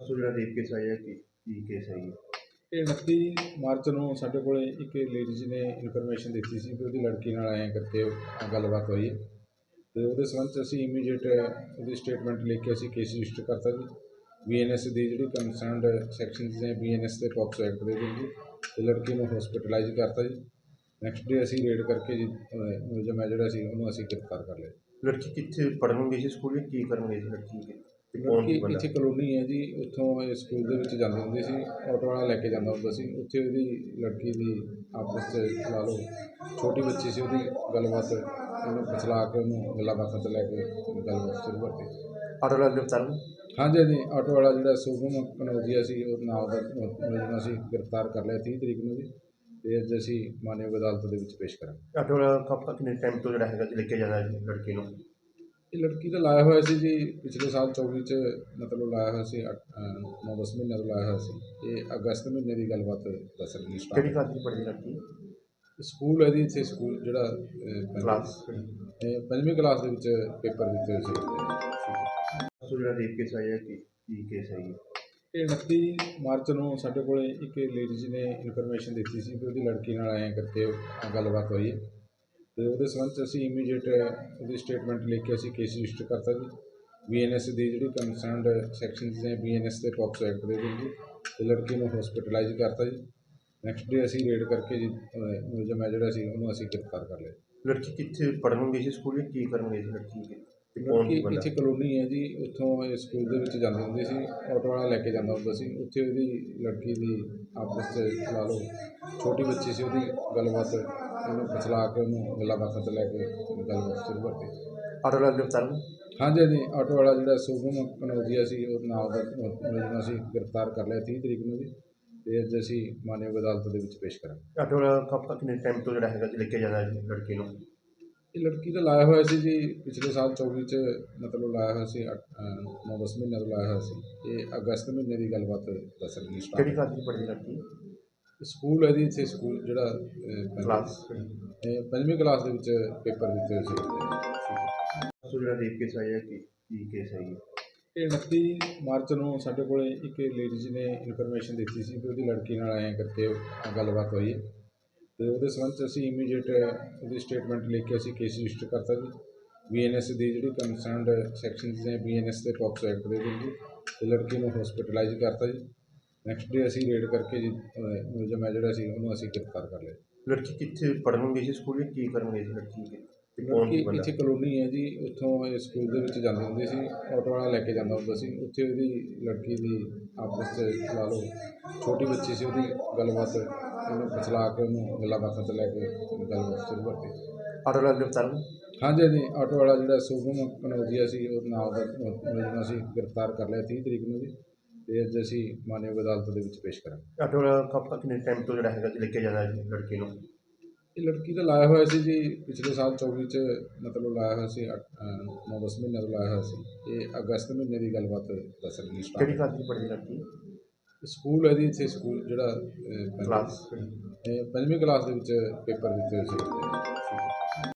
ਸੋ ਜਿਹੜਾ rape case ਆਇਆ ਕਿ ਕੀ ਕੇਸ ਹੈ ਇਹ 29 ਮਾਰਚ ਨੂੰ ਸਾਡੇ ਕੋਲੇ ਇੱਕ ਲੇਡੀਜ਼ ਨੇ ਇਨਫੋਰਮੇਸ਼ਨ ਦਿੱਤੀ ਸੀ ਕਿ ਉਹਦੀ ਲੜਕੀ ਨਾਲ ਐਂ ਕਰਕੇ ਗੱਲਬਾਤ ਹੋਈ ਤੇ ਉਹਦੇ ਸੰਬੰਧ 'ਚ ਅਸੀਂ ਇਮੀਡੀਏਟ ਉਹਦੀ ਸਟੇਟਮੈਂਟ ਲੈ ਕੇ ਅਸੀਂ ਕੇਸ ਰਜਿਸਟਰ ਕਰਤਾ ਜੀ। ਬੀਐਨਐਸ ਦੀ ਜਿਹੜੀ ਕੰਸਰਨਡ ਸੈਕਸ਼ਨਸ ਨੇ ਬੀਐਨਐਸ ਦੇ ਪੌਕਸੋ ਐਕਟ ਦੇ ਜੀ ਤੇ ਲੜਕੀ ਨੂੰ ਹਸਪੀਟਲਾਈਜ਼ ਕਰਤਾ ਜੀ। ਨੈਕਸਟ ਡੇ ਅਸੀਂ ਰੇਡ ਕਰਕੇ ਜੀ ਮੁਲਜ਼ਮ ਹੈ ਜਿਹੜਾ ਸੀ ਉਹਨੂੰ ਅਸੀਂ ਗ੍ਰਿਫਤਾਰ ਕਰ ਲਿਆ ਲੜਕੀ ਕਿੱਥੇ ਪੜ੍ਹਨ ਗਈ ਸੀ ਸਕੂਲ ਵਿੱਚ? ਕੀ ਕਰਨ ਗਈ ਸੀ ਲੜਕੀ ਸੀ ਬੰਦਾ ਇੱਥੇ ਕਲੋਨੀ ਹੈ ਜੀ ਉੱਥੋਂ ਇਹ ਸਕੂਲ ਦੇ ਵਿੱਚ ਜਾਂਦੀ ਹੁੰਦੀ ਸੀ ਆਟੋ ਵਾਲਾ ਲੈ ਕੇ ਜਾਂਦਾ ਹੁੰਦਾ ਸੀ। ਉੱਥੇ ਉਹਦੀ ਲੜਕੀ ਦੀ ਆਪਸ 'ਚ ਲਾ ਲਓ ਛੋਟੀ ਬੱਚੀ ਸੀ ਉਹਦੀ ਗੱਲਬਾਤ ਉਹਨੂੰ ਫਸਲਾ ਕੇ ਉਹਨੂੰ ਗੱਲਾਂ ਬਾਤਾਂ 'ਚ ਲੈ ਕੇ ਗੱਲਬਾਤ ਸ਼ੁਰੂ ਕਰਤੀ। ਆਟੋ ਵਾਲਾ ਗ੍ਰਿਫਤਾਰ ਨੂੰ? ਹਾਂਜੀ ਹਾਂਜੀ ਆਟੋ ਵਾਲਾ ਜਿਹੜਾ ਸੁਗਮ ਕਨੌਜੀਆ ਸੀ ਉਹ ਨਾਲ ਦਾ ਮੁਲਜ਼ਮ ਅਸੀਂ ਗ੍ਰਿਫਤਾਰ ਕਰ ਲਿਆ 30 ਤਰੀਕ ਨੂੰ ਜੀ ਤੇ ਅੱਜ ਅਸੀਂ ਮਾਨਯੋਗ ਅਦਾਲਤ ਦੇ ਵਿੱਚ ਪੇਸ਼ ਕਰਾਂਗੇ। ਆਟੋ ਵਾਲਾ ਕਿੰਨੇ ਟਾਈਮ ਤੋਂ ਜਿਹੜਾ ਹੈਗਾ ਲੈ ਕੇ ਜਾਂਦਾ ਸੀ ਲੜਕੀ ਨੂੰ? ਇਹ ਲੜਕੀ ਤਾਂ ਲਾਇਆ ਹੋਇਆ ਸੀ ਜੀ ਪਿਛਲੇ ਸਾਲ 24 ਚ ਮਤਲਬ ਲਾਇਆ ਹੋਇਆ ਸੀ 9-10 ਮਹੀਨੇ ਤੋਂ ਲਾਇਆ ਹੋਇਆ ਸੀ। ਇਹ ਅਗਸਤ ਮਹੀਨੇ ਦੀ ਗੱਲਬਾਤ ਦੱਸ ਰਹੀ ਕਿਹੜੀ ਸਟਾਰਟ ਕਲਾਸ ਦੀ ਪੜ੍ਹਦੀ ਲੜਕੀ? ਸਕੂਲ ਹੈ ਜੀ ਇੱਥੇ ਸਕੂਲ ਜਿਹੜਾ ਕਲਾਸ ਪੰਜਵੀਂ ਕਲਾਸ ਦੇ ਵਿੱਚ ਪੇਪਰ ਦਿੱਤੇ ਹੋਏ ਸੀ। ਸੋ ਜਿਹੜਾ ਰੇਪ ਕੇਸ ਆਇਆ ਕਿ ਕੀ ਕੇਸ ਹੈ ਜੀ? ਇਹ 29 ਮਾਰਚ ਨੂੰ ਸਾਡੇ ਕੋਲੇ ਇੱਕ ਲੇਡੀਜ਼ ਨੇ ਇਨਫੋਰਮੇਸ਼ਨ ਦਿੱਤੀ ਸੀ ਕਿ ਉਹਦੀ ਲੜਕੀ ਨਾਲ ਐਂ ਕਰਕੇ ਗੱਲਬਾਤ ਹੋਈ ਤੇ ਉਹਦੇ ਸੰਬੰਧ 'ਚ ਅਸੀਂ ਇਮੀਡੀਏਟ ਉਹਦੀ ਸਟੇਟਮੈਂਟ ਲੈ ਕੇ ਅਸੀਂ ਕੇਸ ਰਜਿਸਟਰ ਕਰਤਾ ਜੀ। ਬੀਐਨਐਸ ਦੀ ਜਿਹੜੀ ਕੰਸਰਨਡ ਸੈਕਸ਼ਨਸ ਨੇ ਬੀਐਨਐਸ ਦੇ ਪੌਕਸੋ ਐਕਟ ਦੇ ਵਿੱਚ ਜੀ, ਤੇ ਲੜਕੀ ਨੂੰ ਹਸਪੀਟਲਾਈਜ਼ ਕਰਤਾ ਜੀ। ਨੈਕਸਟ ਡੇ ਅਸੀਂ ਰੇਡ ਕਰਕੇ ਜੀ ਮੁਲਜ਼ਮ ਹੈ ਜਿਹੜਾ ਸੀ, ਉਹਨੂੰ ਅਸੀਂ ਗ੍ਰਿਫਤਾਰ ਕਰ ਲਿਆ ਲੜਕੀ ਕਿੱਥੇ ਪੜ੍ਹਨ ਗਈ ਸੀ ਸਕੂਲ ਵਿੱਚ? ਕੀ ਕਰਨ ਗਈ ਸੀ ਲੜਕੀ ਤੇ ਸੀ ਬੰਦਾ? ਇੱਥੇ ਕਲੋਨੀ ਹੈ ਜੀ ਉੱਥੋਂ ਇਹ ਸਕੂਲ ਦੇ ਵਿੱਚ ਜਾਂਦੀ ਹੁੰਦੀ ਸੀ ਆਟੋ ਵਾਲਾ ਲੈ ਕੇ ਜਾਂਦਾ ਹੁੰਦਾ ਸੀ। ਉੱਥੇ ਉਹਦੀ ਲੜਕੀ ਦੀ ਆਪਸ 'ਚ ਲਾ ਲਓ ਛੋਟੀ ਬੱਚੀ ਸੀ ਉਹਦੀ ਗੱਲਬਾਤ ਉਹਨੂੰ ਫਸਲਾ ਕੇ ਉਹਨੂੰ ਗੱਲਾਂ ਬਾਤਾਂ 'ਚ ਲੈ ਕੇ ਗੱਲਬਾਤ ਸ਼ੁਰੂ ਕਰਤੀ। ਆਟੋ ਵਾਲਾ ਗ੍ਰਿਫਤਾਰ ਹਾਂਜੀ ਹਾਂਜੀ ਆਟੋ ਵਾਲਾ ਜਿਹੜਾ ਸੁਗਮ ਕਨੌਜੀਆ ਸੀ ਉਹ ਨਾਲ ਦਾ ਮੁਲਜ਼ਮ ਅਸੀਂ ਗ੍ਰਿਫਤਾਰ ਕਰ ਲਿਆ 30 ਤਰੀਕ ਨੂੰ ਜੀ ਤੇ ਅੱਜ ਅਸੀਂ ਮਾਨਯੋਗ ਅਦਾਲਤ ਦੇ ਵਿੱਚ ਪੇਸ਼ ਕਰਾਂਗੇ। ਆਟੋ ਵਾਲਾ ਕਬ ਕਿੰਨੇ ਟਾਈਮ ਤੋਂ ਜਿਹੜਾ ਹੈਗਾ ਲੈ ਕੇ ਸੀ ਲੜਕੀ ਨੂੰ? ਇਹ ਲੜਕੀ ਤਾਂ ਲਾਇਆ ਹੋਇਆ ਸੀ ਜੀ ਪਿਛਲੇ ਸਾਲ 24 ਚ ਮਤਲਬ ਲਾਇਆ ਹੋਇਆ ਸੀ 9-10 ਮਹੀਨੇ ਤੋਂ ਲਾਇਆ ਹੋਇਆ ਸੀ। ਇਹ ਅਗਸਤ ਮਹੀਨੇ ਦੀ ਗੱਲਬਾਤ ਦੱਸ ਰਹੀ ਕਿਹੜੀ ਸਟਾਰਟ ਕਲਾਸ ਦੀ ਪੜ੍ਹਦੀ ਲੜਕੀ? ਸਕੂਲ ਹੈ ਜੀ ਇੱਥੇ ਸਕੂਲ ਜਿਹੜਾ ਕਲਾਸ ਇਹ ਪੰਜਵੀਂ ਕਲਾਸ ਦੇ ਵਿੱਚ ਪੇਪਰ ਦਿੱਤੇ ਹੋਏ ਸੀ ਸੋ ਜਿਹੜਾ ਰੇਪ ਕੇਸ ਆਇਆ ਕਿ ਕੀ ਕੇਸ ਹੈ ਜੀ? ਇਹ 29 ਮਾਰਚ ਨੂੰ ਸਾਡੇ ਕੋਲੇ ਇੱਕ ਲੇਡੀਜ਼ ਨੇ ਇਨਫੋਰਮੇਸ਼ਨ ਦਿੱਤੀ ਸੀ ਕਿ ਉਹਦੀ ਲੜਕੀ ਨਾਲ ਐਂ ਕਰਕੇ ਗੱਲਬਾਤ ਹੋਈ ਤੇ ਉਹਦੇ ਸੰਬੰਧ 'ਚ ਅਸੀਂ ਇਮੀਡੀਏਟ ਉਹਦੀ ਸਟੇਟਮੈਂਟ ਲੈ ਕੇ ਅਸੀਂ ਕੇਸ ਰਜਿਸਟਰ ਕਰਤਾ ਜੀ। ਬੀਐਨਐਸ ਦੀ ਜਿਹੜੀ ਕੰਸਰਨਡ ਸੈਕਸ਼ਨਸ ਨੇ ਬੀਐਨਐਸ ਦੇ ਪੌਕਸੋ ਐਕਟ ਦੇ ਵਿੱਚ ਜੀ ਤੇ ਲੜਕੀ ਨੂੰ ਹਸਪੀਟਲਾਈਜ਼ ਕਰਤਾ ਜੀ। ਨੈਕਸਟ ਡੇ ਅਸੀਂ ਰੇਡ ਕਰਕੇ ਜੀ ਮੁਲਜ਼ਮ ਹੈ ਜਿਹੜਾ ਸੀ ਉਹਨੂੰ ਅਸੀਂ ਗ੍ਰਿਫਤਾਰ ਕਰ ਲਿਆ। ਲੜਕੀ ਕਿੱਥੇ ਪੜ੍ਹਨ ਗਈ ਸੀ ਸਕੂਲ ਵਿੱਚ? ਕੀ ਕਰਨ ਗਈ ਸੀ ਲੜਕੀ ਲੜਕੀ ਇੱਥੇ ਕਲੋਨੀ ਹੈ ਜੀ ਉੱਥੋਂ ਇਹ ਸਕੂਲ ਦੇ ਵਿੱਚ ਜਾਂਦੀ ਹੁੰਦੀ ਸੀ ਆਟੋ ਵਾਲਾ ਲੈ ਕੇ ਜਾਂਦਾ ਹੁੰਦਾ ਸੀ। ਉੱਥੇ ਉਹਦੀ ਲੜਕੀ ਦੀ ਆਪਸ 'ਚ ਲਾ ਲਓ ਛੋਟੀ ਬੱਚੀ ਸੀ ਉਹਦੀ ਗੱਲਬਾਤ ਉਹਨੂੰ ਫਸਲਾ ਕੇ ਉਹਨੂੰ ਗੱਲਾਂ ਬਾਤਾਂ 'ਚ ਲੈ ਕੇ ਗੱਲਬਾਤ ਸ਼ੁਰੂ ਕਰਤੀ। ਆਟੋ ਵਾਲਾ ਗ੍ਰਿਫਤਾਰ ਨੂੰ ਹਾਂਜੀ ਹਾਂਜੀ ਆਟੋ ਵਾਲਾ ਜਿਹੜਾ ਸੁਗਮ ਕਨੌਜੀਆ ਸੀ ਉਹ ਨਾਲ ਦਾ ਮੁਲਜ਼ਮ ਅਸੀਂ ਗ੍ਰਿਫਤਾਰ ਕਰ ਲਿਆ 30 ਤਰੀਕ ਨੂੰ ਜੀ ਤੇ ਅੱਜ ਅਸੀਂ ਮਾਨਯੋਗ ਅਦਾਲਤ ਦੇ ਵਿੱਚ ਪੇਸ਼ ਕਰਾਂਗੇ। ਆਟੋ ਵਾਲਾ ਕਬ ਕਿੰਨੇ ਟਾਈਮ ਤੋਂ ਜਿਹੜਾ ਹੈਗਾ ਲੈ ਕੇ ਜਾਂਦਾ ਸੀ ਲੜਕੀ ਨੂੰ? ਇਹ ਲੜਕੀ ਤਾਂ ਲਾਇਆ ਹੋਇਆ ਸੀ ਜੀ ਪਿਛਲੇ ਸਾਲ 24 ਚ ਮਤਲਬ ਲਾਇਆ ਹੋਇਆ ਸੀ 9-10 ਮਹੀਨੇ ਤੋਂ ਲਾਇਆ ਹੋਇਆ ਸੀ ਇਹ ਅਗਸਤ ਮਹੀਨੇ ਦੀ ਗੱਲਬਾਤ ਦੱਸ ਰਹੀ ਕਿਹੜੀ ਸਟਾਰਟ ਕਲਾਸ ਦੀ ਪੜ੍ਹਦੀ ਲੜਕੀ? ਸਕੂਲ ਹੈ ਜੀ ਇੱਥੇ ਸਕੂਲ ਜਿਹੜਾ ਅਹ, ਪੰਜਵੀਂ ਕਲਾਸ ਦੇ ਵਿੱਚ ਪੇਪਰ ਦਿੱਤੇ ਹੋਏ ਸੀ।